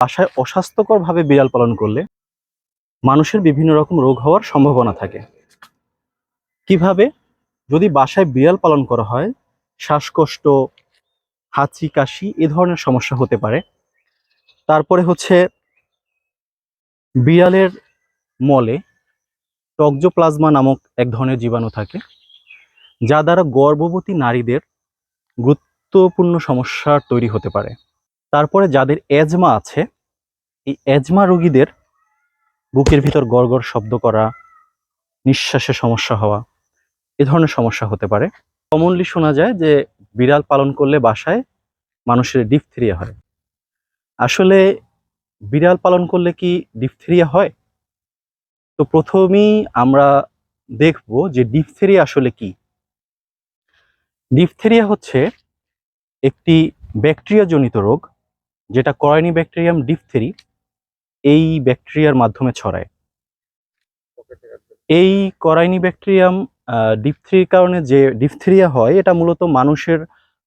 বাসায় অস্বাস্থ্যকরভাবে বিড়াল পালন করলে মানুষের বিভিন্ন রকম রোগ হওয়ার সম্ভাবনা থাকে। কীভাবে? যদি বাসায় বিড়াল পালন করা হয়, শ্বাসকষ্ট, হাঁচি, কাশি এ ধরনের সমস্যা হতে পারে। তারপরে হচ্ছে বিড়ালের মলে টক্সোপ্লাজমা নামক এক ধরনের জীবাণু থাকে, যা দ্বারা গর্ভবতী নারীদের গুরুত্বপূর্ণ সমস্যা তৈরি হতে পারে। তারপরে যাদের অ্যাজমা আছে, এই অ্যাজমা রোগীদের বুকের ভিতর গড়গড় শব্দ করা, নিঃশ্বাসে সমস্যা হওয়া, এ ধরনের সমস্যা হতে পারে। কমনলি শোনা যায় যে বিড়াল পালন করলে বাসায় মানুষের ডিপথেরিয়া হয়। আসলে বিড়াল পালন করলে কি ডিপথেরিয়া হয়? তো প্রথমেই আমরা দেখব যে ডিপথেরিয়া আসলে কি। ডিপথেরিয়া হচ্ছে একটি ব্যাকটেরিয়া জনিত রোগ যেটা করাইনি ব্যাকটেরিয়াম ডিপথেরি এই ব্যাকটেরিয়ার মাধ্যমে ছড়ায়। এই করাইনি ব্যাকটেরিয়াম ডিপথেরির কারণে যে ডিপথেরিয়া হয় এটা মূলত মানুষের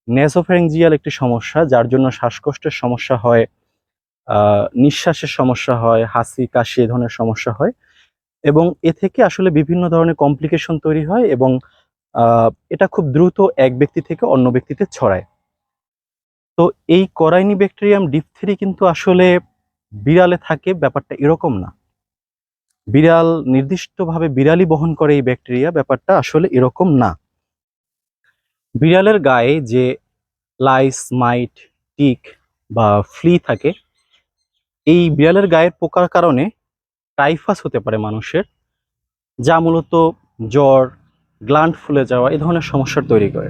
নেসোফ্যারেঞ্জিয়াল একটি সমস্যা যার জন্য শ্বাসকষ্টের সমস্যা হয় আহ, নিঃশ্বাসের সমস্যা হয় হাসি কাশি এ ধরনের সমস্যা হয়। এবং এ থেকে আসলে বিভিন্ন ধরনের কমপ্লিকেশন তৈরি হয় এবং এটা খুব দ্রুত এক ব্যক্তি থেকে অন্য ব্যক্তিতে ছড়ায়। তো এই করাইনি ব্যাকটেরিয়াম ডিপথেরি কিন্তু আসলে বিড়ালে থাকে, ব্যাপারটা এরকম না। বিড়াল নির্দিষ্টভাবে বিড়ালই বহন করে এই ব্যাকটেরিয়া, ব্যাপারটা আসলে এরকম না। বিড়ালের গায়ে যে লাইস, মাইট, টিক বা ফ্লি থাকে, এই বিড়ালের গায়ের পোকার কারণে টাইফাস হতে পারে মানুষের, যা মূলত জ্বর গ্ল্যান্ড ফুলে যাওয়া এই ধরনের সমস্যার তৈরি করে।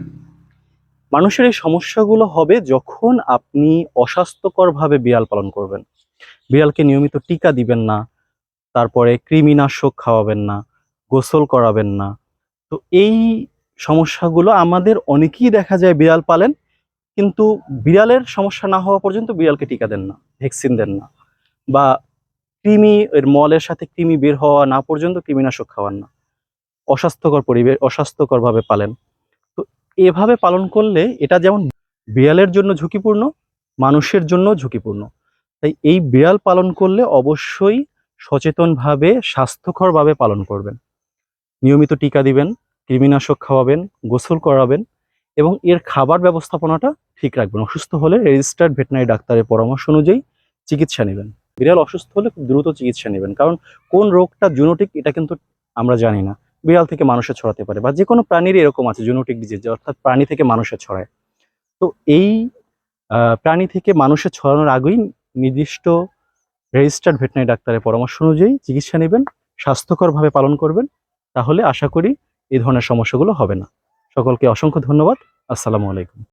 মানুষের এই সমস্যাগুলো হবে যখন আপনি অস্বাস্থ্যকরভাবে বিড়াল পালন করবেন। বিড়ালকে নিয়মিত টিকা দিবেন না, তারপরে কৃমিনাশক খাওয়াবেন না, গোসল করাবেন না। তো এই সমস্যাগুলো আমাদের অনেকেই দেখা যায় বিড়াল পালেন, কিন্তু বিড়ালের সমস্যা না হওয়া পর্যন্ত বিড়ালকে টিকা দেন না, ভ্যাকসিন দেন না বা কৃমি, এর মলের সাথে কৃমি বের হওয়া না পর্যন্ত কৃমিনাশক খাওয়ান না। অস্বাস্থ্যকর পরিবেশ অস্বাস্থ্যকরভাবে পালেন। এভাবে পালন করলে এটা যেমন বিড়ালের জন্য ঝুঁকিপূর্ণ, মানুষের জন্য ঝুঁকিপূর্ণ। তাই এই বিড়াল পালন করলে অবশ্যই সচেতনভাবে, স্বাস্থ্যকরভাবে পালন করবেন। নিয়মিত টিকা দিবেন, কৃমিনাশক খাওয়াবেন, গোসল করাবেন এবং এর খাবার ব্যবস্থাপনাটা ঠিক রাখবেন। অসুস্থ হলে রেজিস্টার্ড ভেটেনারি ডাক্তারের পরামর্শ অনুযায়ী চিকিৎসা নেবেন। বিড়াল অসুস্থ হলে খুব দ্রুত চিকিৎসা নেবেন। কারণ কোন রোগটা জুনোটিক এটা কিন্তু আমরা জানি না। বিড়াল থেকে মানুষে ছড়াতে পারে বা যে কোনো প্রাণীর এরকম আছে জুনোটিক ডিজিজ অর্থাৎ প্রাণী থেকে মানুষে ছড়ায়। তো এই প্রাণী থেকে মানুষে ছড়ানোর আগেই নির্দিষ্ট রেজিস্টার্ড ভেটেনারি ডাক্তারের পরামর্শ অনুযায়ী চিকিৎসা নেবেন, স্বাস্থ্যকরভাবে পালন করবেন, তাহলে আশা করি এই ধরনের সমস্যাগুলো হবে না। সকলকে অসংখ্য ধন্যবাদ। আসসালামু আলাইকুম।